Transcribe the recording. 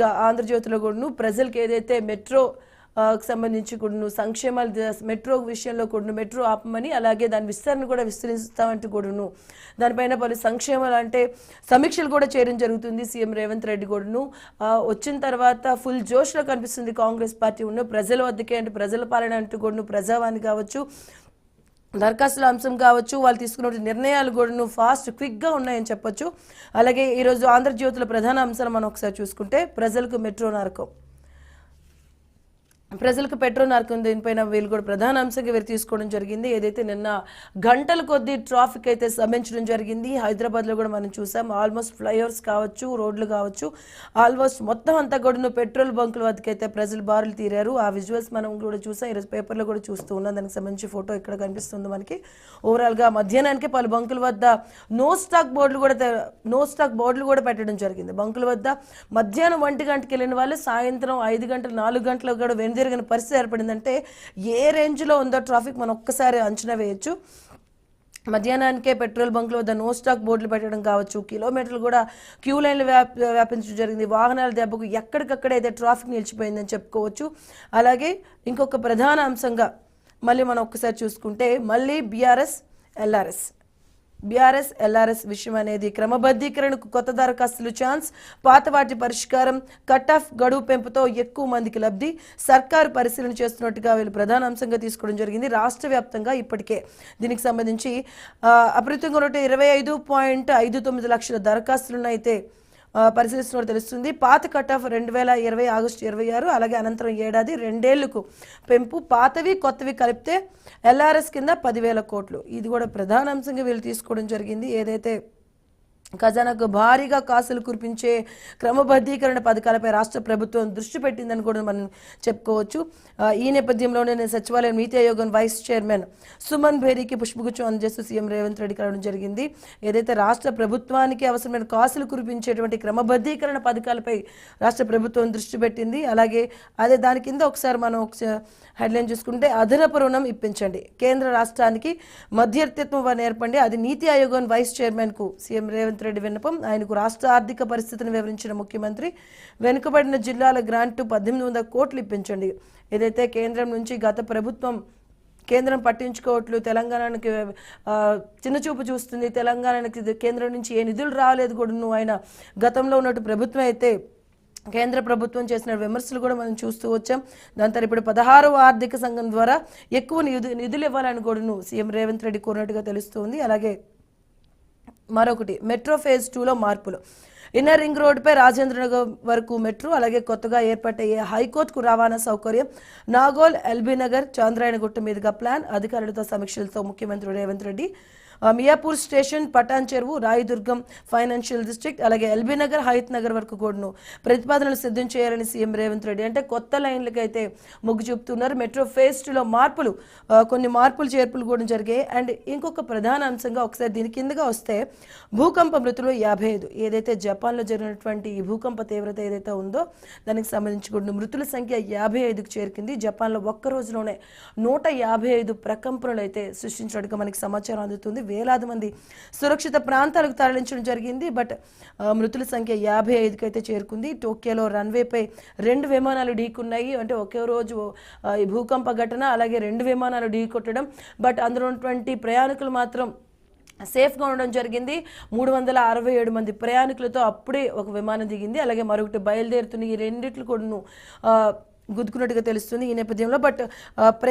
గా ఆంధ్రజ్యోతిలో కూడాను ప్రజలకు ఏదైతే మెట్రో సంబంధించి కూడాను సంక్షేమాలు మెట్రో విషయంలో కూడాను మెట్రో ఆపమని అలాగే దాని విస్తరణ కూడా విస్తరిస్తామంటూ కూడాను దానిపైన పలు సంక్షేమాలు అంటే సమీక్షలు కూడా చేయడం జరుగుతుంది సీఎం రేవంత్ రెడ్డి కూడాను. వచ్చిన తర్వాత ఫుల్ జోష్లో కనిపిస్తుంది కాంగ్రెస్ పార్టీ ఉన్న ప్రజల వద్దకే అంటే ప్రజల పాలన అంటూ కూడాను ప్రజావాణి కావచ్చు. దరఖాస్తుల అంశం కావచ్చు వాళ్ళు తీసుకున్న నిర్ణయాలు కూడా ఫాస్ట్ క్విక్గా ఉన్నాయని చెప్పొచ్చు. అలాగే ఈరోజు ఆంధ్రజ్యోతుల ప్రధాన అంశాలు మనం ఒకసారి చూసుకుంటే ప్రజలకు మెట్రో నరకం. ప్రజలకు పెట్రోల్ నరకం దీనిపైన వీళ్ళు కూడా ప్రధాన అంశంగా వీరు తీసుకోవడం జరిగింది. ఏదైతే నిన్న గంటల కొద్దీ ట్రాఫిక్ అయితే సమించడం జరిగింది. హైదరాబాద్లో కూడా మనం చూసాం. ఆల్మోస్ట్ ఫ్లైఓవర్స్ కావచ్చు రోడ్లు కావచ్చు ఆల్మోస్ట్ మొత్తం అంతా కూడా పెట్రోల్ బంకుల వద్దకైతే ప్రజలు బారులు తీరారు. ఆ విజువల్స్ మనం కూడా చూసాం. ఈరోజు పేపర్లో కూడా చూస్తూ ఉన్నాం. దానికి సంబంధించి ఫోటో ఇక్కడ కనిపిస్తుంది మనకి. ఓవరాల్గా మధ్యాహ్నానికి పలు బంకుల వద్ద నో స్టాక్ బోర్డులు కూడా నో స్టాక్ బోర్డులు కూడా పెట్టడం జరిగింది. బంకుల వద్ద మధ్యాహ్నం ఒంటి గంటకి వెళ్ళిన వాళ్ళు సాయంత్రం ఐదు గంటలు నాలుగు గంటలకు కూడా వెనుదిరిగిన పరిస్థితి ఏర్పడిందంటే ఏ రేంజ్లో ఉందో ట్రాఫిక్ మనం ఒక్కసారి అంచనా వేయొచ్చు. మధ్యాహ్నానికే పెట్రోల్ బంక్లో వద్ద నో స్టాక్ బోర్డులు పెట్టడం కావచ్చు కిలోమీటర్లు కూడా క్యూ లైన్లు వ్యాప్ వ్యాపించడం జరిగింది. వాహనాల దెబ్బకు ఎక్కడికక్కడ అయితే ట్రాఫిక్ నిలిచిపోయిందని చెప్పుకోవచ్చు. అలాగే ఇంకొక ప్రధాన అంశంగా మళ్ళీ మనం ఒక్కసారి చూసుకుంటే మళ్ళీ బీఆర్ఎస్ ఎల్ఆర్ఎస్. బీఆర్ఎస్ ఎల్ఆర్ఎస్ విషయం అనేది క్రమబద్ధీకరణకు కొత్త దరఖాస్తులు ఛాన్స్ పాత వాటి పరిష్కారం కట్ ఆఫ్ గడువు పెంపుతో ఎక్కువ మందికి లబ్ధి సర్కారు పరిశీలన చేస్తున్నట్టుగా వీళ్ళు ప్రధాన అంశంగా తీసుకోవడం జరిగింది రాష్ట్ర వ్యాప్తంగా ఇప్పటికే. దీనికి సంబంధించి ఆ, అపరితంగా ఉన్నట్టు ఇరవై ఐదు పాయింట్ ఐదు తొమ్మిది లక్షల దరఖాస్తులను అయితే పరిశీలిస్తున్నట్టు తెలుస్తుంది. పాత కట్ ఆఫ్ రెండు వేల ఇరవై ఆగస్టు ఇరవై ఆరు అలాగే అనంతరం ఏడాది రెండేళ్ళకు పెంపు. పాతవి కొత్తవి కలిపితే ఎల్ఆర్ఎస్ కింద పదివేల కోట్లు. ఇది కూడా ప్రధాన అంశంగా వీళ్ళు తీసుకోవడం జరిగింది. ఏదైతే ఖజానాకు భారీగా కాసులు కురిపించే క్రమబద్ధీకరణ పథకాలపై రాష్ట్ర ప్రభుత్వం దృష్టి పెట్టిందని కూడా మనం చెప్పుకోవచ్చు. ఈ నేపథ్యంలోనే నేను సచివాలయం నీతి ఆయోగం వైస్ చైర్మన్ సుమన్ భేరీకి పుష్పగుచ్చం అందజేస్తూ సీఎం రేవంత్ రెడ్డి కలవడం జరిగింది. ఏదైతే రాష్ట్ర ప్రభుత్వానికి అవసరమైన కాసులు కురిపించేటువంటి క్రమబద్ధీకరణ పథకాలపై రాష్ట్ర ప్రభుత్వం దృష్టి పెట్టింది. అలాగే అదే దాని కింద ఒకసారి మనం ఒకసారి హెడ్లైన్ చూసుకుంటే అదనపు రుణం ఇప్పించండి. కేంద్ర రాష్ట్రానికి మధ్యవర్తిత్వం నేర్పండి అది నీతి ఆయోగం వైస్ చైర్మన్కు సీఎం రేవంత్ రెడ్డి విన్నపం. ఆయనకు రాష్ట్ర ఆర్థిక పరిస్థితిని వివరించిన ముఖ్యమంత్రి వెనుకబడిన జిల్లాల గ్రాంటు పద్దెనిమిది వందల కోట్లు ఇప్పించండి. ఏదైతే కేంద్రం నుంచి గత ప్రభుత్వం కేంద్రం పట్టించుకోవట్లు తెలంగాణకి చిన్నచూపు చూస్తుంది తెలంగాణకి కేంద్రం నుంచి ఏ నిధులు రాలేదు కూడా నువ్వు ఆయన గతంలో ఉన్నట్టు ప్రభుత్వం అయితే కేంద్ర ప్రభుత్వం చేసిన విమర్శలు కూడా మనం చూస్తూ వచ్చాం. దాని తర్వాత ఇప్పుడు పదహారవ ఆర్థిక సంఘం ద్వారా ఎక్కువ నిధు నిధులు ఇవ్వాలని కూడా సీఎం రేవంత్ రెడ్డి కోరినట్టుగా తెలుస్తుంది. అలాగే మరొకటి మెట్రో ఫేజ్ టూలో మార్పులు. ఇన్నర్ రింగ్ రోడ్డుపై రాజేంద్రనగర్ వరకు మెట్రో అలాగే కొత్తగా ఏర్పాటయ్యే హైకోర్టుకు రవాణా సౌకర్యం. నాగోల్ ఎల్బీ నగర్ చాంద్రాయణగుట్ట మీదుగా ప్లాన్. అధికారులతో సమీక్షలతో ముఖ్యమంత్రి Revanth Reddy Miyapur station Patancheru Rayadurgam financial district అలాగే ఎల్బీ నగర్ హైత్ నగర్ వరకు కూడాను ప్రతిపాదనలు సిద్ధం చేయాలని సీఎం రేవంత్ రెడ్డి అంటే కొత్త లైన్లకైతే మొగ్గు చూపుతున్నారు. మెట్రో ఫేజ్ టూలో మార్పులు కొన్ని మార్పులు చేర్పులు కూడా జరిగాయి. అండ్ ఇంకొక ప్రధాన అంశంగా ఒకసారి దీని కిందగా వస్తే భూకంప మృతులు యాభై ఐదు. ఏదైతే జపాన్లో జరిగినటువంటి ఈ భూకంప తీవ్రత ఏదైతే ఉందో దానికి సంబంధించి కూడా మృతుల సంఖ్య యాభై ఐదుకు చేరుకుంది. జపాన్లో ఒక్క రోజులోనే నూట యాభై ఐదు ప్రకంపనలు అయితే సృష్టించినట్టుగా మనకి సమాచారం అందుతుంది. వేలాది మంది సురక్షిత ప్రాంతాలకు తరలించడం జరిగింది. బట్ మృతుల సంఖ్య యాభై ఐదుకి అయితే చేరుకుంది. టోక్యోలో రన్వేపై రెండు విమానాలు ఢీకున్నాయి. అంటే ఒకే రోజు ఈ భూకంప ఘటన అలాగే రెండు విమానాలు ఢీకొట్టడం. బట్ అందులో ఉన్నటువంటి ప్రయాణికులు మాత్రం సేఫ్గా ఉండడం జరిగింది. మూడు వందల అరవై ఏడు మంది ప్రయాణికులతో అప్పుడే ఒక విమానం దిగింది. అలాగే మరొకటి బయలుదేరుతున్న ఈ రెండిట్లు కూడా గుద్దుకున్నట్టుగా తెలుస్తుంది ఈ నేపథ్యంలో. బట్ ప్రయా